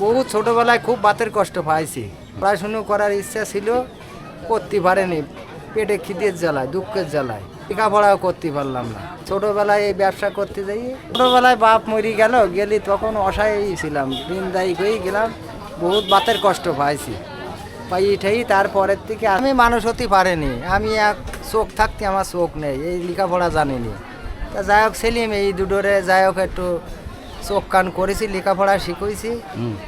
বহু ছোটবেলায় খুব বাতের কষ্ট পাইছি। পড়াশুনো করার ইচ্ছা ছিল, করতে পারেনি। পেটে খিদের জ্বালায়, দুঃখের জ্বালায়। লেখাপড়াও করতে পারলাম না। ছোটবেলায় এই ব্যবসা করতে যাই, ছোটবেলায় বাপ মরি গেল, গেলি তখন অসহায় ছিলাম। দিনদায়ী হয়ে গেলাম, বহুত বাতের কষ্ট পাইছি। পাই এটাই, তারপরের থেকে আমি মানুষ হতে পারেনি। আমি এক চোখ থাকতে আমার চোখ নেই, এই লেখাপড়া জানিনি। তা যাই হোক, সেলিম, এই দুটোরে যাই হোক একটু চোখ কান করেছি লেখাপড়া শিখেছি।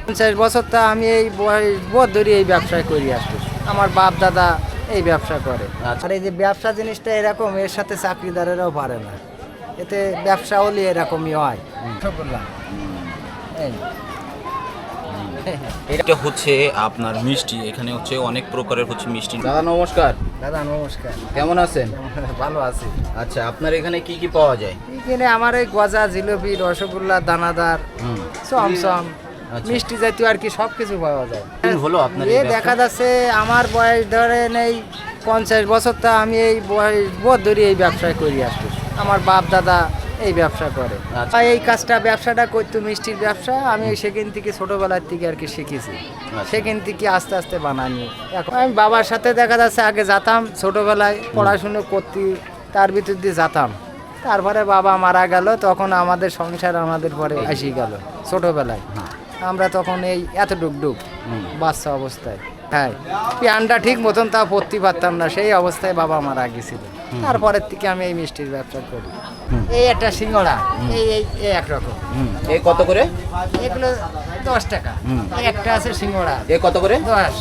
পঞ্চাশ বছর তা আমি এই বয়স বোধ ধরি এই ব্যবসায় করি আসছি আমার বাপ দাদা এই ব্যবসা করে। আচ্ছা। আর এই যে ব্যবসা জিনিসটা এরকম এর সাথে চাকরিদারেরাও পারে না। এতে ব্যবসা হলে এরকমই হয়। বললাম এই। এটা হচ্ছে আপনার মিষ্টি এখানে হচ্ছে অনেক প্রকারের হচ্ছে মিষ্টি। দাদা নমস্কার। দাদা নমস্কার। কেমন আছেন? ভালো আছি। আচ্ছা আপনার এখানে কি কি পাওয়া যায়? এখানে আমার এই গজা জিলিপি রসগোল্লা দানাদার চমচম আচ্ছা। মিষ্টি জাতীয় আর কি সব কিছু পাওয়া যায়। হলো আপনার এ এই দেখা যাচ্ছে আমার বয়স ধরে নেই পঞ্চাশ বছর তা আমি এই বয়স বোধ ধরি এই ব্যবসায় করি আসছি আমার বাপ দাদা এই ব্যবসা করে। আচ্ছা। এই কাজটা ব্যবসাটা করতো মিষ্টির ব্যবসা আমি সেখান থেকে ছোটবেলার থেকে আর কি শিখেছি। আচ্ছা। সেখান থেকে আস্তে আস্তে বানানি। এখন আমি বাবার সাথে দেখা যাচ্ছে আগে যেতাম ছোটবেলায় পড়াশুনো করতে তার ভিতর দিয়ে যেতাম। তারপরে বাবা মারা গেল তখন আমাদের সংসার আমাদের পরে আসি গেল ছোটবেলায়। আমরা তখন এই এত ডুব বাচ্চা অবস্থায়। হ্যাঁ প্যানটা ঠিক মতন তা পড়তে পারতাম না সেই অবস্থায় বাবা মারা গেছিল। তারপরের থেকে আমি এই মিষ্টির ব্যবসা করি। এই একটা সিঙ্গড়া এই এই এই একরকম হুম। এ কত করে? এগুলো দশ টাকা। এই একটা আছে সিঙ্গড়া। এ কত করে? দশ।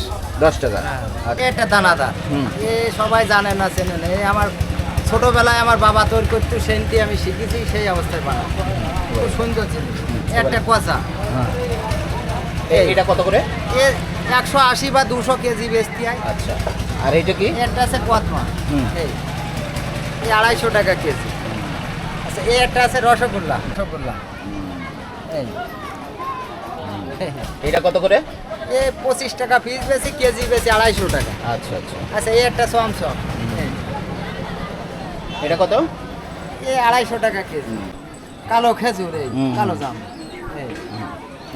দশ টাকা। হ্যাঁ। আচ্ছা। এটা দানাদার। এ সবাই জানে না চেনে না। এই আমার ছোটবেলায় আমার বাবা তৈরি করতো সেনটি আমি শিখেছি সেই অবস্থায় বানাবো খুব সুন্দর জিনিস। একটা কষা হ্যাঁ। এটা কত করে? এ একশো আশি বা দুশো কেজি বেচতে হয়। আচ্ছা। আর এটা কি? একটা আছে কতমা এই। আড়াইশো টাকা কেজি। আচ্ছা এই একটা আছে রসগোল্লা। রসগোল্লা। এই। এটা কত করে? এ পঁচিশ টাকা পিস বেশি কেজি বেশি আড়াইশো টাকা। আচ্ছা আচ্ছা। আচ্ছা এই একটা চমচম এটা কত? এই আড়াইশো টাকা কেজি। কালো খেজুর এই কালো জাম।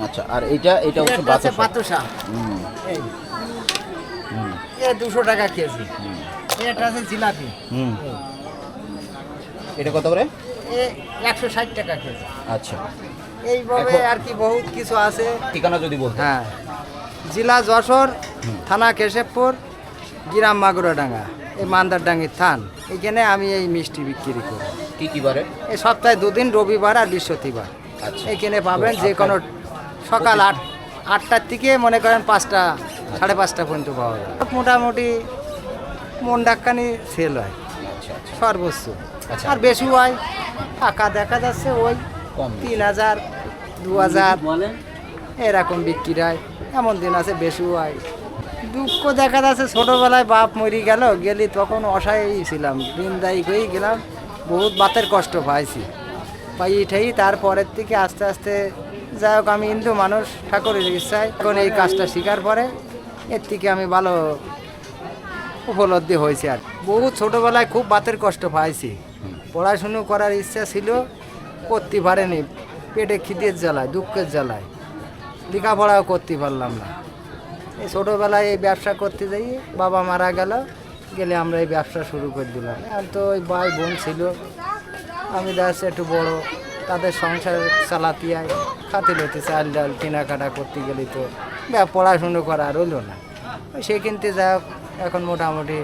আচ্ছা আর এটা এটা হচ্ছে বাতাসা হুম। এই। দুশো টাকা কেজি। এটা আছে জিলাপি। হুম। এটা কত করে? এ একশো ষাট টাকা কেজি। আচ্ছা। এইভাবে আর কি বহুত কিছু আছে। ঠিকানা যদি বলতে। হ্যাঁ। জেলা যশোর থানা কেশবপুর গ্রাম মাগুরাডাঙ্গা এই মান্দারডাঙ্গির থান। এখানে আমি এই মিষ্টি বিক্রি করি। কি কি বারে? এই সপ্তাহে দুদিন রবিবার আর বৃহস্পতিবার। আচ্ছা। এখানে পাবেন যে কোনো সকাল আট আটটার থেকে মনে করেন পাঁচটা সাড়ে পাঁচটা পর্যন্ত পাওয়া যায়। মোটামুটি মন ডাক্কানি সেল হয়। আচ্ছা আচ্ছা। সর্বোচ্চ। আচ্ছা। আর বেশি হয় টাকা দেখা যাচ্ছে ওই তিন হাজার দু হাজার। এরকম বিক্রি হয় এমন দিন আছে বেশি হয়। দুঃখ দেখা যাচ্ছে ছোটোবেলায় বাপ মরি গেল গেলি তখন অসহায় ছিলাম। দিনদায়ী হয়ে গেলাম বহুত বাতের কষ্ট পাইছি। পাই ঠাই তারপরের থেকে আস্তে আস্তে যাই হোক, আমি হিন্দু মানুষ, ঠাকুরের ইচ্ছায় এখন এই কাজটা শিকার পরে এর থেকে আমি ভালো উপলব্ধি হয়েছে আর বহু ছোটোবেলায় খুব বাতের কষ্ট পাইছি। পড়াশুনো করার ইচ্ছা ছিল, করতে পারেনি। পেটে খিদের জ্বালায়, দুঃখের জ্বালায়। লেখাপড়াও করতে পারলাম না। এই ছোটোবেলায় এই ব্যবসা করতে যাই, বাবা মারা গেল, গেলে আমরা এই ব্যবসা শুরু করে দিলাম। আর তো ওই ভাই বোন ছিল, আমি দেখা একটু বড়। তাদের সংসার চালাতে আয়। খাতে লইতে চাল ডাল কেনাকাটা করতে গেলে তো পড়াশুনো করা আর হলো না। ওই সে কিনতে যা হোক, এখন মোটামুটি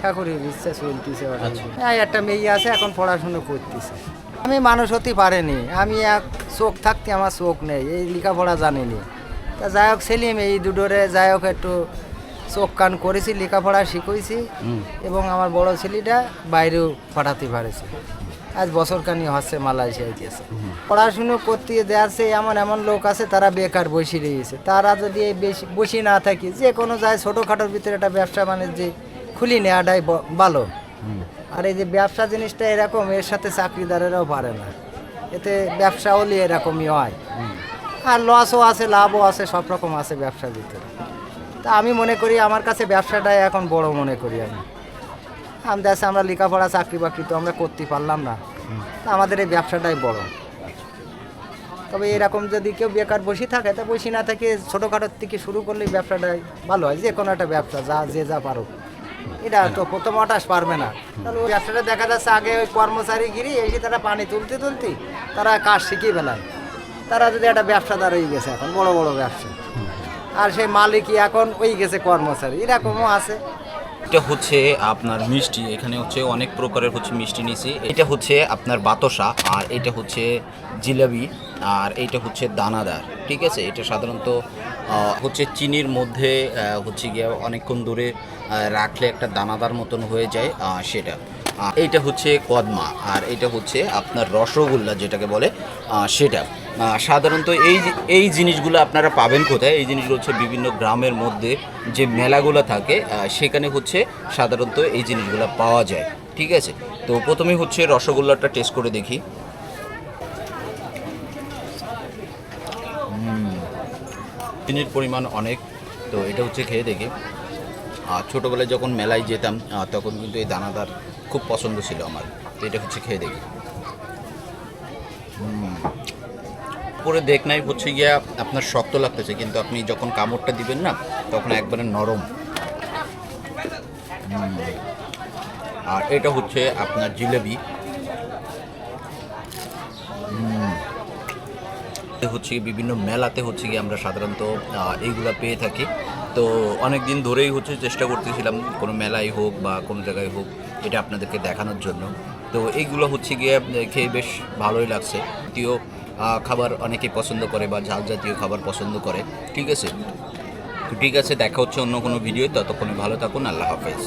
ঠাকুরের ইচ্ছা চলতেছে। আচ্ছা। হ্যাঁ একটা মেয়ে আছে এখন পড়াশুনো করতেছে। আমি মানুষ হতে পারেনি আমি এক চোখ থাকতে আমার চোখ নেই এই লেখাপড়া জানিনি। তা যাই হোক সেলিম এই দুটোরে যাই হোক একটু চোখ কান করেছি লেখাপড়া শিখেছি এবং আমার বড় ছেলেটা বাইরেও পাঠাতে পারেছে। আজ বছর কানি হচ্ছে মালয়েশিয়ায় গেছে। পড়াশুনো করতে যাচ্ছে, এমন এমন লোক আছে, তারা বেকার বসে রয়েছে। তারা যদি এই বেশি বসে না থাকি, যে কোনো যায় ছোটোখাটোর ভিতরে একটা ব্যবসা বাণিজ্য খুলি নেওয়াটাই ভালো। আর এই যে ব্যবসা জিনিসটা এরকম, এর সাথে চাকরিদারেরাও পারে না। এতে ব্যবসা হলে এরকমই হয়। আর লসও আছে, লাভও আছে, সব রকম আছে ব্যবসার ভিতরে। তা আমি মনে করি, আমার কাছে ব্যবসাটাই এখন বড় মনে করি আমি। আমি দেখছি আমরা লেখাপড়া চাকরি বাকরি তো আমরা করতে পারলাম না। তা আমাদের এই ব্যবসাটাই বড়। তবে এরকম যদি কেউ বেকার বসে থাকে তা বসে না থাকে ছোটোখাটোর থেকে শুরু করলে ব্যবসাটাই ভালো হয়। যে কোনো একটা ব্যবসা যা যে যা পারো এটা তো প্রথম হঠাৎ পারবে না। তাহলে ওই ব্যবসাটা দেখা যাচ্ছে আগে ওই কর্মচারী গিরি এসে তারা পানি তুলতে তুলতে তারা কাজ শিখিয়ে বেলায় তারা যদি একটা ব্যবসাদার হয়ে গেছে এখন বড় বড় ব্যবসা। আর সেই মালিকই এখন ওই গেছে কর্মচারী। এরকমও আছে। এটা হচ্ছে আপনার মিষ্টি, এখানে হচ্ছে অনেক প্রকারের হচ্ছে মিষ্টি নিছি। এটা হচ্ছে আপনার বাতাসা আর এটা হচ্ছে জিলাবি আর এটা হচ্ছে দানাদার, ঠিক আছে? এটা সাধারণত হচ্ছে চিনির মধ্যে হচ্ছে গিয়ে অনেকক্ষণ দূরে রাখলে একটা দানাদার মতন হয়ে যায় সেটা। এইটা হচ্ছে কদমা, আর এটা হচ্ছে আপনার রসগোল্লা যেটাকে বলে সেটা। সাধারণত এই এই জিনিসগুলো আপনারা পাবেন কোথায়? এই জিনিসগুলো হচ্ছে বিভিন্ন গ্রামের মধ্যে যে মেলাগুলো থাকে সেখানে হচ্ছে সাধারণত এই জিনিসগুলো পাওয়া যায়। ঠিক আছে? তো প্রথমে হচ্ছে রসগোল্লাটা টেস্ট করে দেখি। চিনির পরিমাণ অনেক, তো এটা হচ্ছে খেয়ে দেখি। আর ছোটোবেলায় যখন মেলায় যেতাম তখন কিন্তু এই দানাদার খুব পছন্দ ছিল আমার। তো এটা হচ্ছে খেয়ে দেখি। পরে দেখ নাই হচ্ছে গিয়া আপনার শক্ত লাগতেছে, কিন্তু আপনি যখন কামড়টা দিবেন না, তখন একবারে নরম। আর এটা হচ্ছে আপনার জিলেবি। হচ্ছে বিভিন্ন মেলাতে হচ্ছে গিয়ে আমরা সাধারণত এইগুলো পেয়ে থাকি। তো অনেক দিন ধরেই হচ্ছে চেষ্টা করতেছিলাম, কোনো মেলায় হোক বা কোনো জায়গায় হোক এটা আপনাদেরকে দেখানোর জন্য। তো এইগুলো হচ্ছে গিয়ে খেয়ে বেশ ভালোই লাগছে। তৃতীয় খাবার অনেকে পছন্দ করে বা ঝাল জাতীয় খাবার পছন্দ করে। ঠিক আছে? ঠিক আছে, দেখা হচ্ছে অন্য কোনো ভিডিও ততক্ষণে ভালো থাকুন, আল্লাহ হাফেজ।